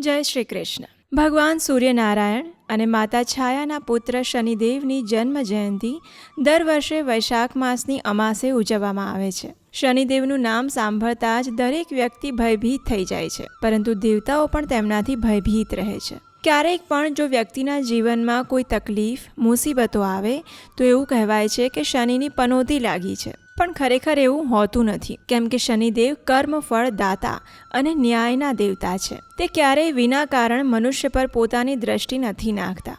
જય શ્રી કૃષ્ણ. ભગવાન સૂર્યનારાયણ અને માતા છાયાના પુત્ર શનિદેવની જન્મ જયંતિ દર વર્ષે વૈશાખ માસની અમાસે ઉજવવામાં આવે છે. શનિદેવનું નામ સાંભળતા જ દરેક વ્યક્તિ ભયભીત થઈ જાય છે, પરંતુ દેવતાઓ પણ તેમનાથી ભયભીત રહે છે. ક્યારેક પણ જો વ્યક્તિના જીવનમાં કોઈ તકલીફ, મુસીબતો આવે, તો એવું કહેવાય છે કે શનિની પનોતી લાગી છે. પણ ખરેખર એવું હોતું નથી. કેમ કે શનિદેવ કર્મફળ દાતા અને ન્યાયના દેવતા છે. તે ક્યારેય વિના કારણ મનુષ્ય પર પોતાની દ્રષ્ટિ નથી નાખતા.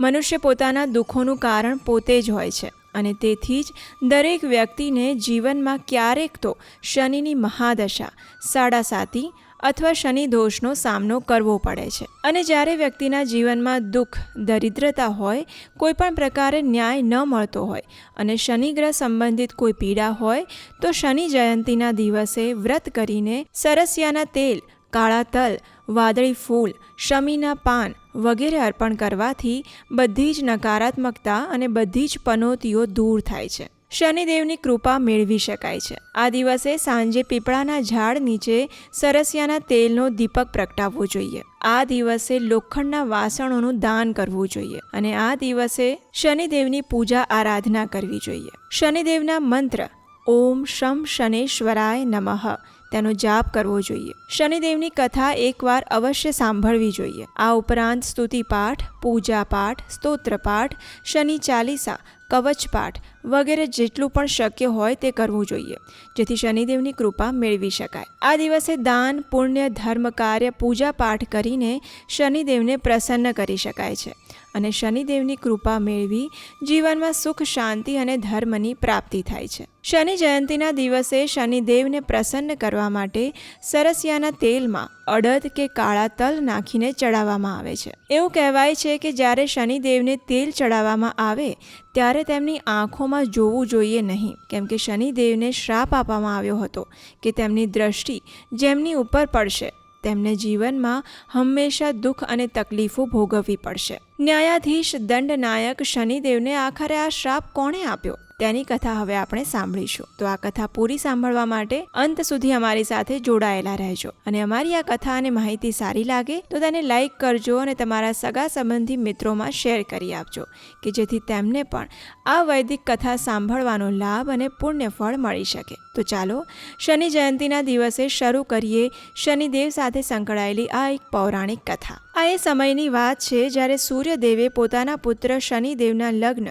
મનુષ્ય પોતાના દુઃખોનું કારણ પોતે જ હોય છે અને તેથી જ દરેક વ્યક્તિને જીવનમાં ક્યારેક તો શનિની મહાદશા સાડાસાતી અથવા શનિ દોષનો સામનો કરવો પડે છે. અને જ્યારે વ્યક્તિના જીવનમાં દુઃખ, દરિદ્રતા હોય, કોઈ પણ પ્રકારે ન્યાય ન મળતો હોય અને શનિગ્રહ સંબંધિત કોઈ પીડા હોય, તો શનિ જયંતિના દિવસે વ્રત કરીને સરસિયાના તેલ, કાળા તલ, વાદળી ફૂલ, શમીના પાન વગેરે અર્પણ કરવાથી બધી જ નકારાત્મકતા અને બધી જ પનોતીઓ દૂર થાય છે. શનિદેવની કૃપા મેળવી શકાય છે. આ દિવસે સાંજે પીપળાના ઝાડ નીચે સરસિયાના તેલનો દીપક પ્રગટાવવો જોઈએ. આ દિવસે લોખંડના વાસણોનું દાન કરવું જોઈએ અને આ દિવસે શનિદેવની પૂજા આરાધના કરવી જોઈએ. શનિદેવના મંત્ર, ઓમ શમ શનેશ્વરાય નમઃ તેનો જાપ કરવો જોઈએ. શનિદેવની કથા એકવાર અવશ્ય સાંભળવી જોઈએ. આ ઉપરાંત સ્તુતિ પાઠ પૂજા પાઠ સ્તોત્ર પાઠ શનિ ચાલીસા કવચ પાઠ વગેરે જેટલું પણ શક્ય હોય તે કરવું જોઈએ, જેથી શનિદેવની કૃપા મેળવી શકાય. આ દિવસે દાન, પુણ્ય, ધર્મ, કાર્ય, પૂજા પાઠ કરીને શનિદેવને પ્રસન્ન કરી શકાય છે અને શનિદેવની કૃપા મેળવી જીવનમાં સુખ, શાંતિ અને ધર્મની પ્રાપ્તિ થાય છે. શનિ જયંતિના દિવસે શનિદેવને પ્રસન્ન કરવા માટે સરસિયાના તેલમાં અડદ કે કાળા તલ નાખીને ચડાવવામાં આવે છે. એવું કહેવાય છે કે જ્યારે શનિદેવને તેલ ચડાવવામાં આવે ત્યારે તેમની આંખોમાં જોવું જોઈએ નહીં, કેમ કે શનિદેવને શ્રાપ આપવામાં આવ્યો હતો કે તેમની દ્રષ્ટિ જેમની ઉપર પડશે, તેમને જીવનમાં હંમેશા દુઃખ અને તકલીફો ભોગવવી પડશે. ન્યાયાધીશ દંડનાયક શનિદેવને આખરે આ શ્રાપ કોણે આપ્યો? તેની કથા હવે આપણે સાંભળીશું. તો આ કથા પૂરી સાંભળવા માટે અંત સુધી અમારી સાથે જોડાયેલા રહેજો. અને અમારી આ કથા અને માહિતી સારી લાગે તો તેને લાઈક કરજો અને તમારા સગા સંબંધી મિત્રોમાં શેર કરી આપજો, કે જેથી તેમને પણ આ વૈદિક કથા સાંભળવાનો લાભ અને પુણ્ય ફળ મળી શકે. તો ચાલો, શનિ જયંતિના દિવસે શરૂ કરીએ શનિદેવ સાથે સંકળાયેલી આ એક પૌરાણિક કથા. આ એ સમયની વાત છે જ્યારે સૂર્યદેવે પોતાના પુત્ર શનિદેવના લગ્ન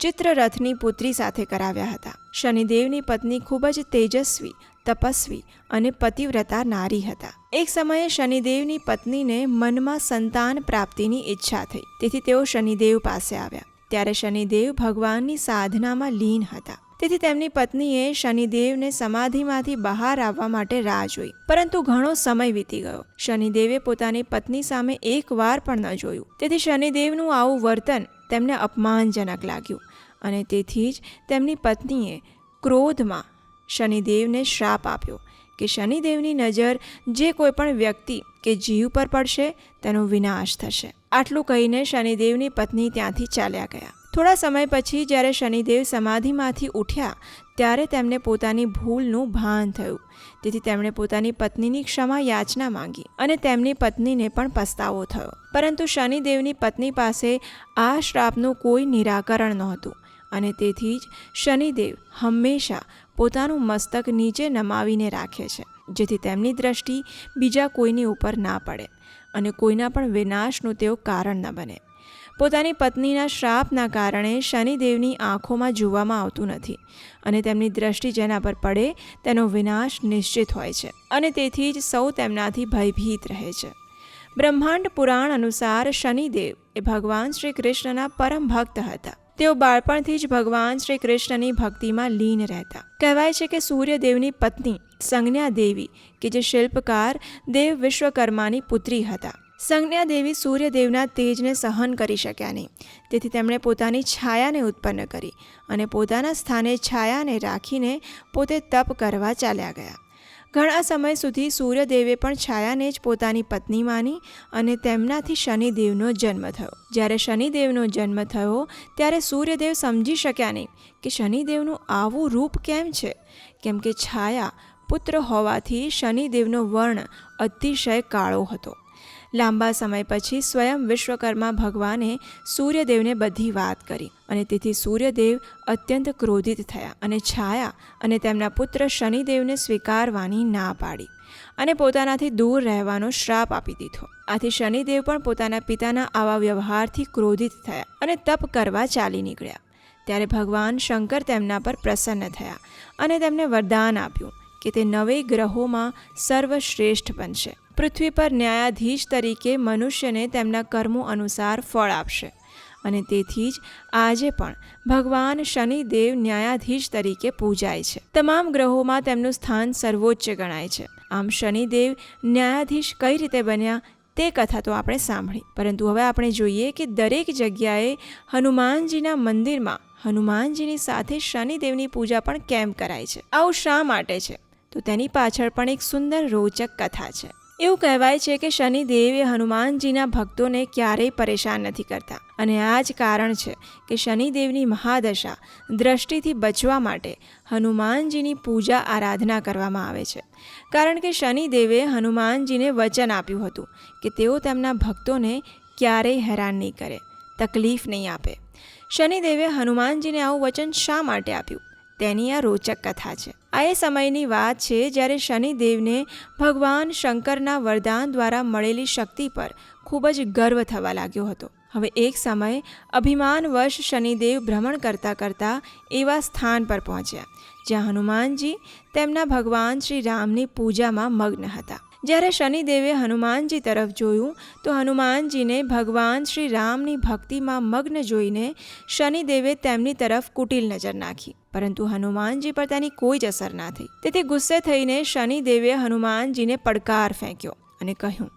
ચિત્રરથની પુત્રી સાથે કરાવ્યા હતા. શનિદેવની પત્ની ખૂબ જ તેજસ્વી, તપસ્વી અને પતિવ્રતા નારી હતા. એક સમયે શનિદેવની પત્નીને મનમાં સંતાન પ્રાપ્તિની ઈચ્છા થઈ. તેથી તેઓ શનિદેવ પાસે આવ્યા. ત્યારે શનિદેવ ભગવાનની સાધનામાં લીન હતા. તેથી તેમની પત્નીએ શનિદેવને સમાધિમાંથી બહાર આવવા માટે રાહ જોઈ. પરંતુ ઘણો સમય વીતી ગયો. શનિદેવે પોતાની પત્ની સામે એક વાર પણ ન જોયું. તેથી શનિદેવનું આવું વર્તન તેમને અપમાનજનક લાગ્યું અને તેથી જ તેમની પત્નીએ ક્રોધમાં શનિદેવને શ્રાપ આપ્યો કે શનિદેવની નજર જે કોઈ પણ વ્યક્તિ કે જીવ પર પડશે તેનો વિનાશ થશે. આટલું કહીને શનિદેવની પત્ની ત્યાંથી ચાલ્યા ગયા. થોડા સમય પછી જ્યારે શનિદેવ સમાધિમાંથી ઉઠ્યા, ત્યારે તેમને પોતાની ભૂલનું ભાન થયું. તેથી તેમણે પોતાની પત્નીની ક્ષમા યાચના માંગી અને તેમની પત્નીને પણ પસ્તાવો થયો. પરંતુ શનિદેવની પત્ની પાસે આ શ્રાપનું કોઈ નિરાકરણ નહોતું અને તેથી જ શનિદેવ હંમેશા પોતાનું મસ્તક નીચે નમાવીને રાખે છે, જેથી તેમની દ્રષ્ટિ બીજા કોઈની ઉપર ના પડે અને કોઈના પણ વિનાશનું તેઓ કારણ ન બને. પોતાની પત્નીના શ્રાપના કારણે શનિદેવની આંખોમાં જોવામાં આવતું નથી અને તેમની દ્રષ્ટિ જેના પર પડે તેનો વિનાશ નિશ્ચિત હોય છે અને તેથી જ સૌ તેમનાથી ભયભીત રહે છે. બ્રહ્માંડ પુરાણ અનુસાર શનિદેવ એ ભગવાન શ્રી કૃષ્ણના પરમ ભક્ત હતા. તેઓ બાળપણથી જ ભગવાન શ્રી કૃષ્ણની ભક્તિમાં લીન રહેતા. કહેવાય છે કે સૂર્યદેવની પત્ની સંજ્ઞા દેવી કે જે શિલ્પકાર દેવ વિશ્વકર્માની પુત્રી હતા. સંજ્ઞા દેવી સૂર્યદેવના તેજને સહન કરી શક્યા નહીં. તેથી તેમણે પોતાની છાયાને ઉત્પન્ન કરી અને પોતાના સ્થાને છાયાને રાખીને પોતે તપ કરવા ચાલ્યા ગયા. ઘણા સમય સુધી સૂર્યદેવે પણ છાયાને જ પોતાની પત્ની માની અને તેમનાથી શનિદેવનો જન્મ થયો. જ્યારે શનિદેવનો જન્મ થયો, ત્યારે સૂર્યદેવ સમજી શક્યા નહીં કે શનિદેવનું આવું રૂપ કેમ છે? કેમ કે છાયા પુત્ર હોવાથી શનિદેવનો વર્ણ અતિશય કાળો હતો. લાંબા સમય પછી સ્વયં વિશ્વકર્મા ભગવાને સૂર્યદેવને બધી વાત કરી અને તેથી સૂર્યદેવ અત્યંત ક્રોધિત થયા અને છાયા અને તેમના પુત્ર શનિદેવને સ્વીકારવાની ના પાડી અને પોતાનાથી દૂર રહેવાનો શ્રાપ આપી દીધો. આથી શનિદેવ પણ પોતાના પિતાના આવા વ્યવહારથી ક્રોધિત થયા અને તપ કરવા ચાલી નીકળ્યા. ત્યારે ભગવાન શંકર તેમના પર પ્રસન્ન થયા અને તેમને વરદાન આપ્યું કે તે નવે ગ્રહોમાં સર્વશ્રેષ્ઠ બનશે. પૃથ્વી પર ન્યાયાધીશ તરીકે મનુષ્યને તેમના કર્મો અનુસાર ફળ આપશે. અને તેથી જ આજે પણ ભગવાન શનિદેવ ન્યાયાધીશ તરીકે પૂજાય છે. તમામ ગ્રહોમાં તેમનું સ્થાન સર્વોચ્ચ ગણાય છે. આમ શનિદેવ ન્યાયાધીશ કઈ રીતે બન્યા તે કથા તો આપણે સાંભળી. પરંતુ હવે આપણે જોઈએ કે દરેક જગ્યાએ હનુમાનજીના મંદિરમાં હનુમાનજીની સાથે શનિદેવની પૂજા પણ કેમ કરાય છે? આવું શા માટે છે? તો તેની પાછળ પણ એક સુંદર રોચક કથા છે. એવું કહેવાય છે કે શનિદેવ એ હનુમાનજીના ભક્તોને ક્યારેય પરેશાન નથી કરતા. અને આ જ કારણ છે કે શનિદેવની મહાદશા દ્રષ્ટિથી બચવા માટે હનુમાનજીની પૂજા આરાધના કરવામાં આવે છે. કારણ કે શનિદેવે હનુમાનજીને વચન આપ્યું હતું કે તેઓ તેમના ભક્તોને ક્યારેય હેરાન નહીં કરે, તકલીફ નહીં આપે. શનિદેવે હનુમાનજીને આવું વચન શા માટે આપ્યું? તેની આ રોચક કથા છે. આ એ સમયની વાત છે જ્યારે શનિદેવને ભગવાન શંકરના વરદાન દ્વારા મળેલી શક્તિ પર ખૂબ જ ગર્વ થવા લાગ્યો હતો. હવે એક સમય અભિમાનવશ શનિદેવ ભ્રમણ કરતાં કરતાં એવા સ્થાન પર પહોંચ્યા, જ્યાં હનુમાનજી તેમના ભગવાન શ્રી રામની પૂજામાં મગ્ન હતા. જ્યારે શનિદેવે હનુમાનજી તરફ જોયું, તો હનુમાનજીને ભગવાન શ્રી રામની ભક્તિમાં મગ્ન જોઈને શનિદેવે તેમની તરફ કુટિલ નજર નાખી. પરંતુ હનુમાનજી પર તેની કોઈ જ અસર ના થઈ. તેથી ગુસ્સે થઈને શનિદેવે હનુમાનજીને પડકાર ફેંક્યો અને કહ્યું,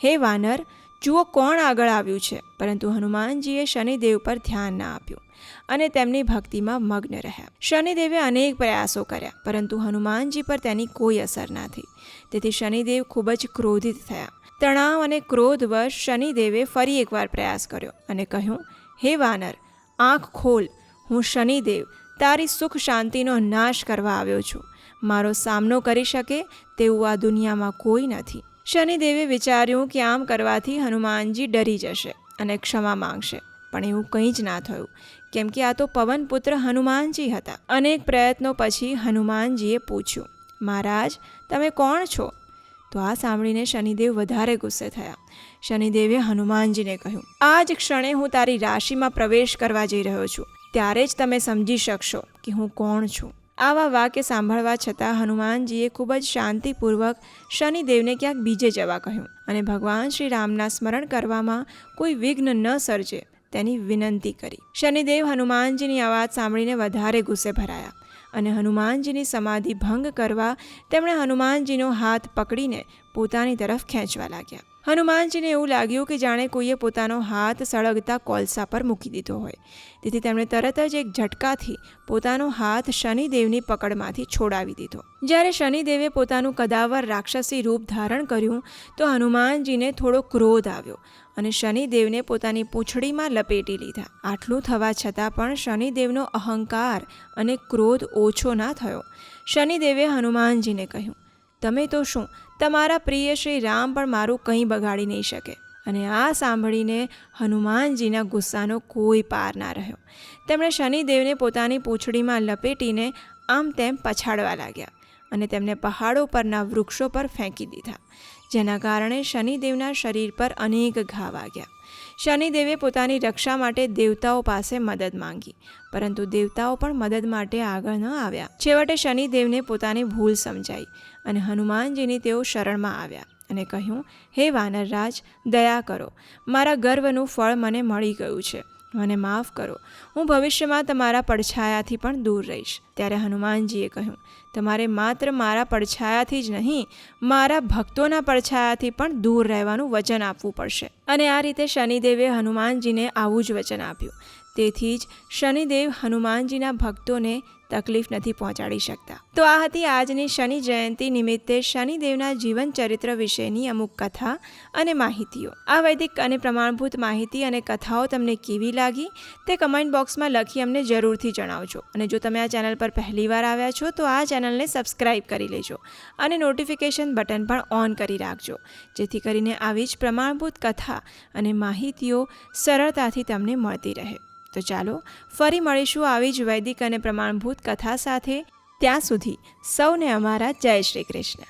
હે વાનર જુઓ કોણ આગળ આવ્યું છે. પરંતુ હનુમાનજીએ શનિદેવ પર ધ્યાન ના આપ્યું અને તેમની ભક્તિમાં મગ્ન રહ્યા. શનિદેવે અનેક પ્રયાસો કર્યા, પરંતુ હનુમાનજી પર તેની કોઈ અસર ના થઈ. તેથી શનિદેવ ખૂબ જ ક્રોધિત થયા. તણાવ અને ક્રોધવશ શનિદેવે ફરી એકવાર પ્રયાસ કર્યો અને કહ્યું, હે વાનર, આંખ ખોલ. હું શનિદેવ, તારી સુખ શાંતિનો નાશ કરવા આવ્યો છું. મારો સામનો કરી શકે તેવું આ દુનિયામાં કોઈ નથી. શનિદેવે વિચાર્યું કે આમ કરવાથી હનુમાનજી ડરી જશે અને ક્ષમા માંગશે. પણ એવું કંઈ જ ના થયું. કેમ કે આ તો પવનપુત્ર હનુમાનજી હતા. અનેક પ્રયત્નો પછી હનુમાનજીએ પૂછ્યું, મહારાજ, તમે કોણ છો? તો આ સાંભળીને શનિદેવ વધારે ગુસ્સે થયા. શનિદેવે હનુમાનજીને કહ્યું આ જ ક્ષણે હું તારી રાશિમાં પ્રવેશ કરવા જઈ રહ્યો છું. ત્યારે જ તમે સમજી શકશો કે હું કોણ છું. આવા વાક્ય સાંભળવા છતાં હનુમાનજીએ ખૂબ જ શાંતિપૂર્વક શનિદેવને ક્યાંક બીજે જવા કહ્યું અને ભગવાન શ્રી રામના સ્મરણ કરવામાં કોઈ વિઘ્ન ન સર્જે તેની વિનંતી કરી. શનિદેવ હનુમાનજીની અવાજ સાંભળીને વધારે ગુસ્સે ભરાયા અને હનુમાનજીની સમાધિ ભંગ કરવા તેમણે હનુમાનજીનો હાથ પકડીને પોતાની તરફ ખેંચવા લાગ્યા. હનુમાનજીને એવું લાગ્યું કે જાણે કોઈએ પોતાનો હાથ સળગતા કોલસા પર મૂકી દીધો હોય. તેથી તેમણે તરત જ એક ઝટકાથી પોતાનો હાથ શનિદેવની પકડમાંથી છોડાવી દીધો. જ્યારે શનિદેવે પોતાનું કદાવર રાક્ષસી રૂપ ધારણ કર્યું, તો હનુમાનજીને થોડો ક્રોધ આવ્યો અને શનિદેવને પોતાની પૂંછડીમાં લપેટી લીધા. આટલું થવા છતાં પણ શનિદેવનો અહંકાર અને ક્રોધ ઓછો ના થયો. શનિદેવે હનુમાનજીને કહ્યું તમે તો શું? તમારા પ્રિય શ્રી રામ પણ મારું કંઈ બગાડી નહીં શકે. અને આ સાંભળીને હનુમાનજીના ગુસ્સાનો કોઈ પાર ના રહ્યો. તેમણે શનિદેવને પોતાની પૂંછડીમાં લપેટીને આમ તેમ પછાડવા લાગ્યા અને તેમને પહાડો પરના વૃક્ષો પર ફેંકી દીધા, જેના કારણે શનિદેવના શરીર પર અનેક ઘા વાગ્યા. શનિદેવે પોતાની રક્ષા માટે દેવતાઓ પાસે મદદ માંગી પરંતુ દેવતાઓ પણ મદદ માટે આગળ ન આવ્યા. છેવટે શનિદેવને પોતાની ભૂલ સમજાઈ અને હનુમાનજીની તેઓ શરણમાં આવ્યા અને કહ્યું, હે વાનરરાજ, દયા કરો. મારા ગર્વનું ફળ મને મળી ગયું છે. મને માફ કરો. હું ભવિષ્યમાં તમારા પડછાયાથી પણ દૂર રહીશ. ત્યારે હનુમાનજીએ કહ્યું, તમારે માત્ર મારા પડછાયાથી જ નહીં, મારા ભક્તોના પડછાયાથી પણ દૂર રહેવાનું વચન આપવું પડશે. અને આ રીતે શનિદેવે હનુમાનજીને આવું જ વચન આપ્યું. તેથી જ શનિદેવ હનુમાનજીના ભક્તોને તકલીફ નથી પહોંચાડી શકતા. તો આ હતી આજની શનિ જયંતિ નિમિત્તે શનિદેવના જીવન ચરિત્ર વિશેની અમુક કથા અને માહિતીઓ. આ વૈદિક અને પ્રમાણભૂત માહિતી અને કથાઓ તમને કેવી લાગી તે કમેન્ટ બોક્સમાં લખી અમને જરૂરથી જણાવજો. અને જો તમે આ ચેનલ પર પહેલીવાર આવ્યા છો, તો આ ચેનલને સબસ્ક્રાઇબ કરી લેજો અને નોટિફિકેશન બટન પણ ઓન કરી રાખજો. જેથી કરીને આવી જ પ્રમાણભૂત કથા અને માહિતીઓ સરળતાથી તમને મળતી રહે. તો ચાલો ફરી મળીશું આવી જ વૈદિક અને પ્રમાણભૂત કથા સાથે ત્યાં સુધી સૌને અમારા જય શ્રી કૃષ્ણ.